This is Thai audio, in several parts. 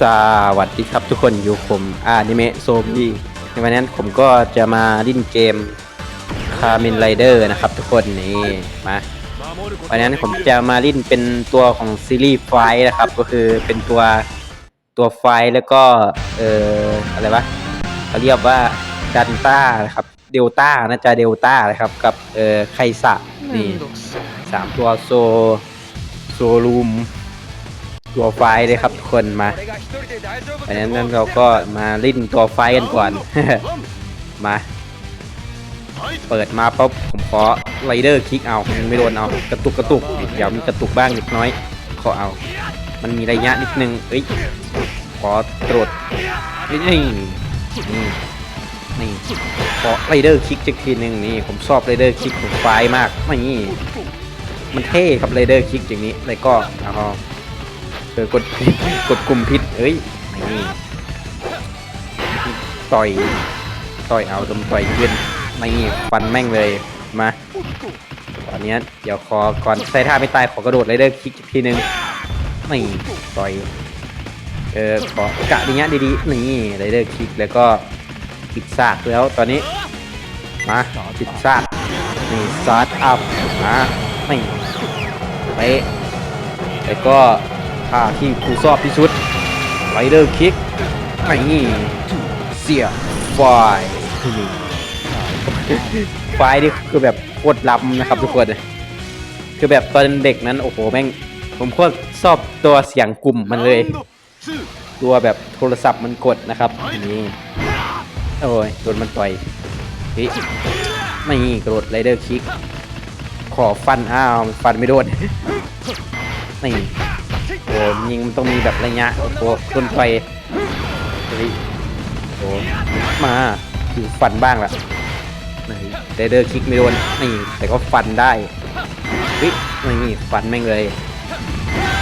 สวัสดีครับทุกคนอยู่ผมอานิเมะโซบีในวันนั้นผมก็จะมาเล่นเกมคา m มนไรเดอร์นะครับทุกคนนี่มาวันนั้นผมจะมาเล่นเป็นตัวของซีรีส์ไฟล์นะครับ ก็คือเป็นตัวตัวไฟล์แล้วก็เอ่ออะไรวะเขาเรียกว่าดันต้านะครับเดลต้าน่าจะเดลต้านะครับกับเอ่อไคสะนี่สามตัวโซโซลูม ตัวไฟเลยครับทุกคนมาเพราะฉะนั้นเราก็มาเล่นตัวไฟกันก่อน มา เปิดมาปุ๊บผมขอไรเดอร์คลิกเอามันไม่โดนเอากระตุกกระตุกเดี๋ยวมีกระตุกบ้างเล็กน้อย ขอเอา มันมีระยะนิดนึงเอ้ยขอตรวจนี่นี่นี่ขอไรเดอร์คลิกจักทีหนึ่งนี่ผมชอบไรเดอร์คลิกของไฟมากนี่มันเท่ครับไรเดอร์คลิกอย่างนี้แล้วก็เอา ออกดกดกลุ่มพิษเอ้ยนี่ต่อยต่อยเอาดมต่อยขึ้นนี่ฟันแม่งเลยมาตอนนี้เดี๋ยวขอก่อนใส่ท่าไม่ตายขอกระโดดไรเดอคลิกอีกทีนึงนี่ต่อยเออขอกะดีเงี้ยดีๆนี่ไรเดอร์คลิกแล้วก็ปิดซากแล้วตอนนี้มาปิดซากนี่ซาร์ทอัพมานี่ไปแล้วก็ ท่าที่ครูชอบที่สุดไรเดอร์คิกนี่เสียไฟไฟนี่คือแบบโคตรล้ำนะครับทุกคนคือแบบตอนเด็กนั้นโอ้โหแม่งผมโคตรชอบตัวเสียงกลุ่มมันเลย ตัวแบบโทรศัพท์มันกดนะครับนี่โอ้ยโดนมันต่อยฮ้ยไม่กระโดดไรเดอร์คิก ขอฟันอ้าวฟันไม่โดนนี่ โอ้ยิงมันต้องมีแบบระยะโอ้โหต้นไฟเฮ้ยโอ้มาคือฟันบ้างละนี่เดเดอร์คิกไม่โดนนี่แต่ก็ฟันได้วินี่ฟันแม่งเลย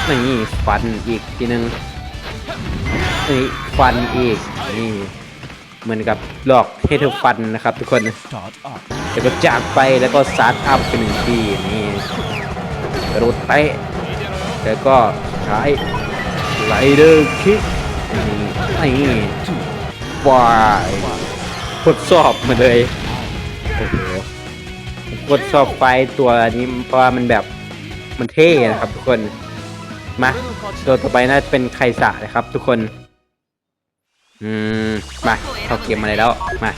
นี่ฟันอีกทีนึงนี่ฟันอีกนี่เหมือนกับหลอกให้เธอฟันนะครับ ทุกคนแล้วก็จากไปแล้วก็ซาร์ทอัพเป็นหนึ่งทีนี่กระโดดเตะแล้วก็ ใช้ไรเดอร์คิกนี่นี่วายทดสอบมาเลยโอ้โหทดสอบไฟตัวนี้เพราะว่ามันแบบมันเท่นะครับทุกคนมาตัวต่อไปน่าจะเป็นไคสะนะครับ ทุกคน อืม มาเข้าเกมมาเลยแล้ว มา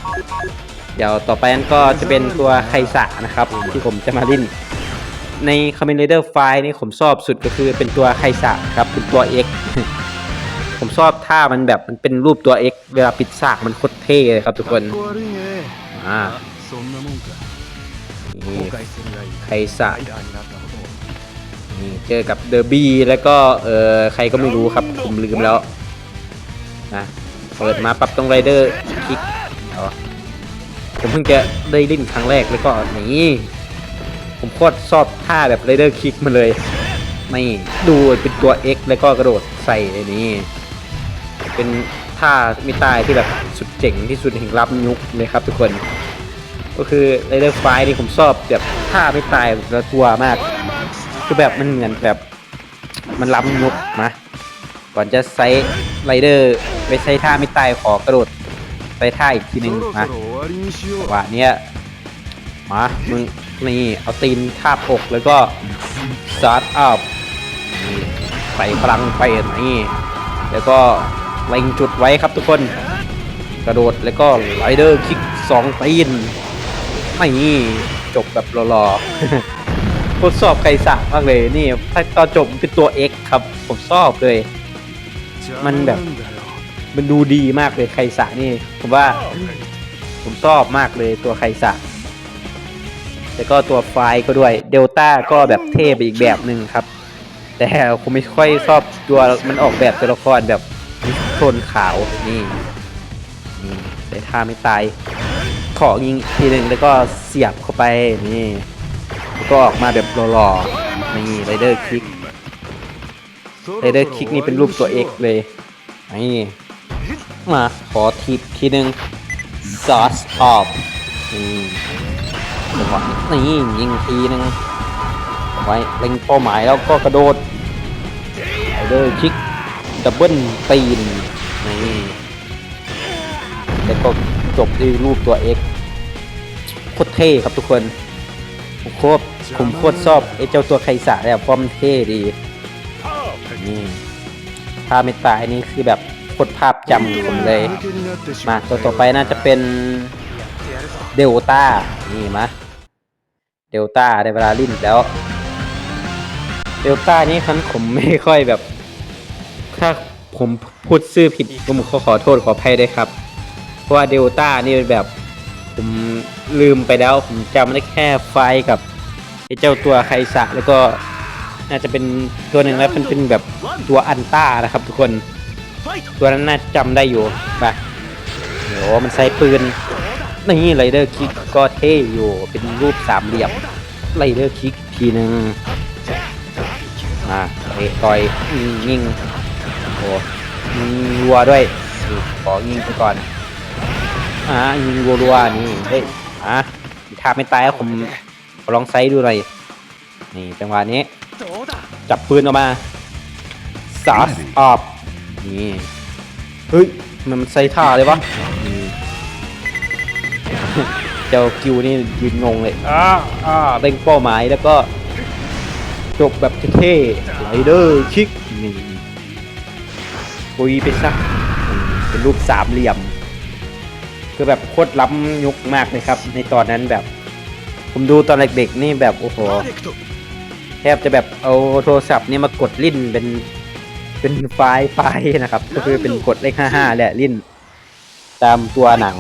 เดี๋ยวต่อไปนั้นก็จะเป็นตัวไคสะนะครับ ที่ผมจะมาเล่น ในคอมเมนเดอร์ไฟนี่ผมชอบสุดก็คือเป็นตัวไคสะครับเป็นตัว X ผมชอบท่ามันแบบมันเป็นรูปตัว X เวลาปิดฉากมันโคตรเท่เลยครับทุกคนอ่าไคสะนี่เจอกับเดอร์บี้แล้วก็เออใครก็ไม่รู้ครับ ผมลืมแล้วนะเปิดมาปรับตรงไรเดอร์คลิกผมเพิ่งจะได้ดิ้นครั้งแรกแล้วก็นี่ ผมโคตรชอบท่าแบบไรเดอร์คิกมาเลย นี่ดูเป็นตัว X แล้วก็กระโดดใส่ไอ้นี้ เป็นท่ามิตายที่แบบสุดเจ๋งที่สุดแห่งรับยุคเลยครับทุกคน ก็คือไรเดอร์ไฟนี่ผมชอบแบบท่าไม่ตายแล้วตัวมาก คือแบบมันเหมือนแบบมันรับยุคนะก่อนจะใช้ไรเดอร์ไปใช้ท่าไม่ตายขอกระโดดใช้ท่าอีกทีหนึ่งนะว่าเนี้ยมามึง นี่เอาตีนทาบอกแล้วก็สตาร์ทอัพใส่พลังไปนี่แล้วก็เล็งจุดไว้ครับทุกคน กระโดดแล้วก็ไรเดอร์คิกสองตีนนี่จบแบบรอๆทดสอบใครสักมากเลยนี่ถ้าตอนจบเป็นตัว X ครับ ผมชอบเลย มันแบบมันดูดีมากเลยใครสักนี่ผมว่า ผมชอบมากเลยตัวใครสัก แล้วก็ตัวไฟก็ด้วยเดลต้าก็แบบเท่ไปอีกแบบหนึ่งครับ แต่ผมไม่ค่อยชอบตัวมันออกแบบตัวละครแบบโทนขาวนี่นี่แต่ท่าไม่ตายขอยิงทีหนึ่งแล้วก็เสียบเข้าไปนี่แล้วก็ออกมาแบบหล่อๆนี่ไรเดอร์คิกไรเดอร์คิกนี่เป็นรูปตัว X เลยนี่มาขอทีทีหนึ่งซอสออฟนี่ จังหวะนี่ยิงทีหนึงไว้เล็งเป้าหมายแล้วก็กระโดดไรเดอร์คิกดับเบิลตีนนี่แล้วก็จบด้วยรูปตัว X โคตรเท่ครับทุกคนผมโคตรผมโคตรชอบไอ้เจ้าตัวไคสะเนี่ยเพรามเท่ดีนี่ภาพไม่ตายนี่คือแบบโคตรภาพจำผมเลย มาตัวต่อไปน่าจะเป็นเดลต้านี่มา เดลต้าได้เวลาลิ้นแล้ว เดลต้านี่คันผมไม่ค่อยแบบ ถ้าผมพูดชื่อผิดผมขอขอโทษขออภัยด้วยครับ เพราะว่าเดลต้านี่เป็นแบบผมลืมไปแล้วผมจำได้แค่ไฟกับไอ้เจ้าตัวไคสะแล้วก็น่าจะเป็นตัวหนึ่งแล้วมันเป็นแบบตัวอันต้านะครับทุกคน ตัวนั้นน่าจำได้อยู่ไปโหมันใส่ปืน นี่ไรเดอร์คิกก็เท่อยู่เป็นรูปสามเหลี่ยมไรเดอร์คิกทีหนึ่งมาเตะต่อยยิงโอ้ยิงรัวด้วยขอยิงไปก่อนอ่ายิงรัวๆนี่เฮ้ยอะถ้าไม่ตายผมลองไซส์ดูหน่อยนี่จังหวะนี้ จับปืนออกมาสาสออบนี่เฮ้ยมันใส่ท่าเลยวะนี่ เจ้ากิวนี่ยืนงงเลยอ้าอ้าเร่งเป้าหมายแล้วก็จบแบบเท่ๆไรเดอร์คิกนี่ปุยไปซะอืมเป็นรูปสามเหลี่ยม คือแบบโคตรล้ำยุคมากเลยครับ ในตอนนั้นแบบ ผมดูตอนเด็กๆนี่แบบโอ้โหแทบจะแบบเอาโทรศัพท์เนี่ยมากดลิ้นเป็นเป็นไฟล์ไฟล์นะครับ ก็คือเป็นกดเลขห้าห้าแหละลิ้น ตามตัวหนัง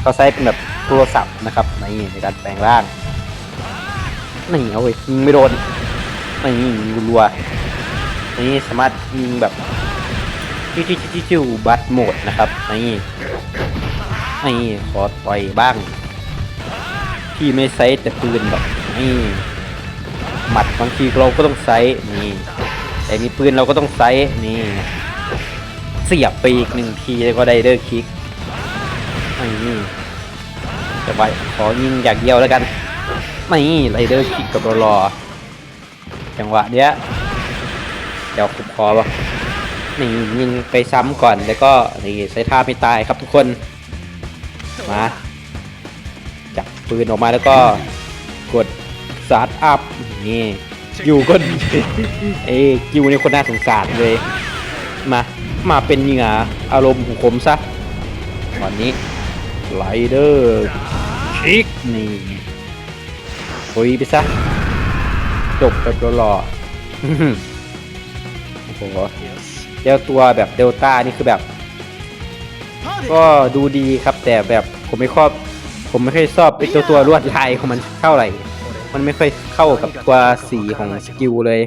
เขาใช้เป็นแบบโทรศัพท์นะครับนี่ในการแปลงร่างนี่เอาไว้ยิงไม่โดนนี่ยิงรัวนี่สามารถยิงแบบจิ้วจิ้วจิ้วจิ้วบัตโหมดนะครับนี่นี่ขอต่อยบ้างที่ไม่ใช้แต่ปืนแบบนี่หมัดบางทีเราก็ต้องไซส์นี่แต่มีปืนเราก็ต้องไซส์นี่เสียบไปอีกหนึ่งทีแล้วก็ได้เดอร์คิก นี่จะไปขอยิงอยางเดียวแล้วกันนี่ไรเดอร์คิกกับรอรอจังหวะเนี้ยเดี๋ยวขุบคอปะนี่ยิงไปซ้ำก่อนแล้วก็นี่ใช้ท่าไม่ตายครับทุกคนมาจับปืนออกมาแล้วก็กดสตาร์ทอัพนี่กิวก็เอ้ยกิวนี่คนน่าสงสารเลยมามาเป็นเหงื่ออารมณ์ของผมซะวันนี้ ไลเดอร์คิกนี่คุยไปซะ จบแบบรอๆอื้อหือโอ้โหเจ้าตัวแบบเดลต้านี่คือแบบ ก็ดูดีครับแต่แบบผมไม่ชอบ ผมไม่ค่อยชอบไอ้เจ้าตัวลวดลายของมันเท่าไหร่ มันไม่ค่อยเข้ากับตัวสีของสกิลเลย